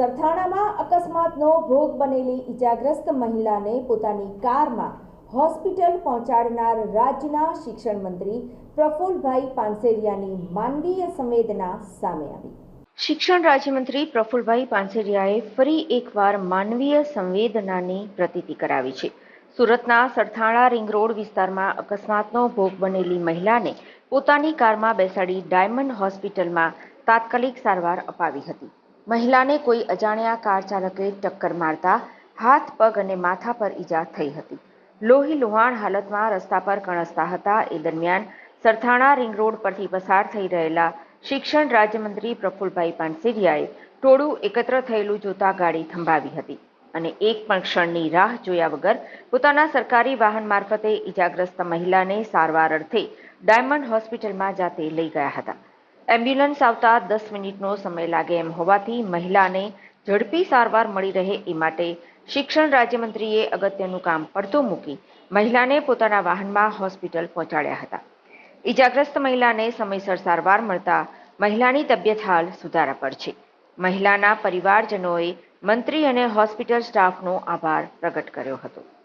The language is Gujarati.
સરથાણામાં અકસ્માતનો ભોગ બનેલી ઈજાગ્રસ્ત મહિલાને પોતાની કારમાં હોસ્પિટલ પહોંચાડનાર રાજ્યના શિક્ષણ મંત્રી પ્રફુલભાઈ પાનસેરિયાની માનવીય સંવેદના સામે આવી. શિક્ષણ રાજ્યમંત્રી પ્રફુલભાઈ પાનસેરિયાએ ફરી એકવાર માનવીય સંવેદનાની પ્રતીતિ કરાવી છે. સુરતના સરથાણા રિંગ રોડ વિસ્તારમાં અકસ્માતનો ભોગ બનેલી મહિલાને પોતાની કારમાં બેસાડી ડાયમંડ હોસ્પિટલમાં તાત્કાલિક સારવાર અપાવી હતી. મહિલાને કોઈ અજાણ્યા કાર ચાલકે ટક્કર મારતા હાથ, પગ અને માથા પર ઈજા થઈ હતી. લોહી લુહાણ હાલતમાં રસ્તા પર કણસતા હતા. એ દરમિયાન સરથાણા રિંગ રોડ પરથી પસાર થઈ રહેલા શિક્ષણ રાજ્યમંત્રી પ્રફુલભાઈ પાનસેરિયાએ ટોળું એકત્ર થયેલું જોતા ગાડી થંભાવી હતી અને એક પણ ક્ષણની રાહ જોયા વગર પોતાના સરકારી વાહન મારફતે ઈજાગ્રસ્ત મહિલાને સારવાર અર્થે ડાયમંડ હોસ્પિટલમાં જાતે લઈ ગયા હતા. એમ્બ્યુલન્સ આવતા દસ મિનિટનો સમય લાગે એમ હોવાથી મહિલાને ઝડપી સારવાર મળી રહે એ માટે શિક્ષણ રાજ્યમંત્રીએ અગત્યનું કામ પડતું મૂકી મહિલાને પોતાના વાહનમાં હોસ્પિટલ પહોંચાડ્યા હતા. ઈજાગ્રસ્ત મહિલાને સમયસર સારવાર મળતા મહિલાની તબિયત હાલ સુધારા પર છે. મહિલાના પરિવારજનોએ મંત્રી અને હોસ્પિટલ સ્ટાફનો આભાર પ્રગટ કર્યો હતો.